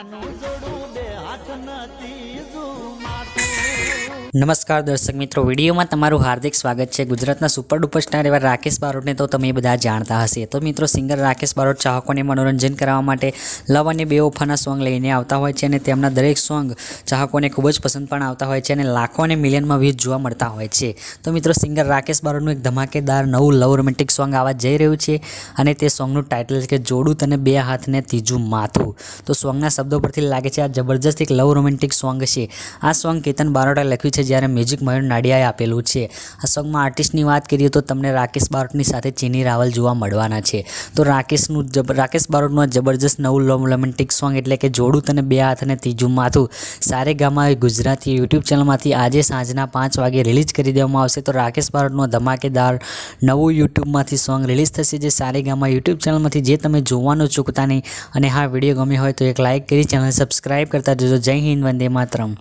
જાનું જોડું બે હાથ નથી માથું નમસ્કાર દર્શક મિત્રો, વિડીયોમાં તમારું હાર્દિક સ્વાગત છે. ગુજરાતના સુપર ડુપર સ્ટાર એવા રાકેશ બારોટને તો તમે બધા જાણતા હશે. તો મિત્રો, સિંગર રાકેશ બારોટ ચાહકોને મનોરંજન કરવા માટે લવ અને બે ઓફાના સોંગ લઈને આવતા હોય છે અને તેમના દરેક સોંગ ચાહકોને ખૂબ જ પસંદ પણ આવતા હોય છે અને લાખો અને મિલિયનમાં વ્યૂઝ જોવા મળતા હોય છે. તો મિત્રો, સિંગર રાકેશ બારોટનું એક ધમાકેદાર નવું લવ રોમેન્ટિક સોંગ આવવા જઈ રહ્યું છે અને તે સોંગનું ટાઇટલ છે કે જોડું તને બે હાથને ત્રીજું માથું. તો સોંગના શબ્દો પરથી લાગે છે આ જબરજસ્ત એક લવ રોમેન્ટિક સોંગ છે. આ સોંગ કેતન બારોટે લખ્યું છે જ્યારે મ્યુઝિક મયુર નાડિયાએ આપેલું છે. આ સોંગમાં આર્ટિસ્ટની વાત કરીએ તો તમને રાકેશ બારોટની સાથે ચીની રાવલ જોવા મળવાના છે. તો રાકેશનું જબ, રાકેશ બારોટનું આ જબરજસ્ત નવું લોમ રોમેન્ટિક સોંગ એટલે કે જોડું તને બે હાથ અને ત્રીજું માથું, સારે ગામા ગુજરાતી યુટ્યુબ ચેનલમાંથી આજે સાંજના પાંચ વાગે રિલીઝ કરી દેવામાં આવશે. તો રાકેશ બારોટનું ધમાકેદાર નવું યુટ્યુબમાંથી સોંગ રિલીઝ થશે જે સારે ગામાં યુટ્યુબ ચેનલમાંથી જે તમે જોવાનું ચૂકતા નહીં અને હા, વીડિયો ગમ્યો હોય તો એક લાઇક કરી ચેનલ સબસ્ક્રાઇબ કરતા જજો. જય હિન્દ, વંદે માતરમ.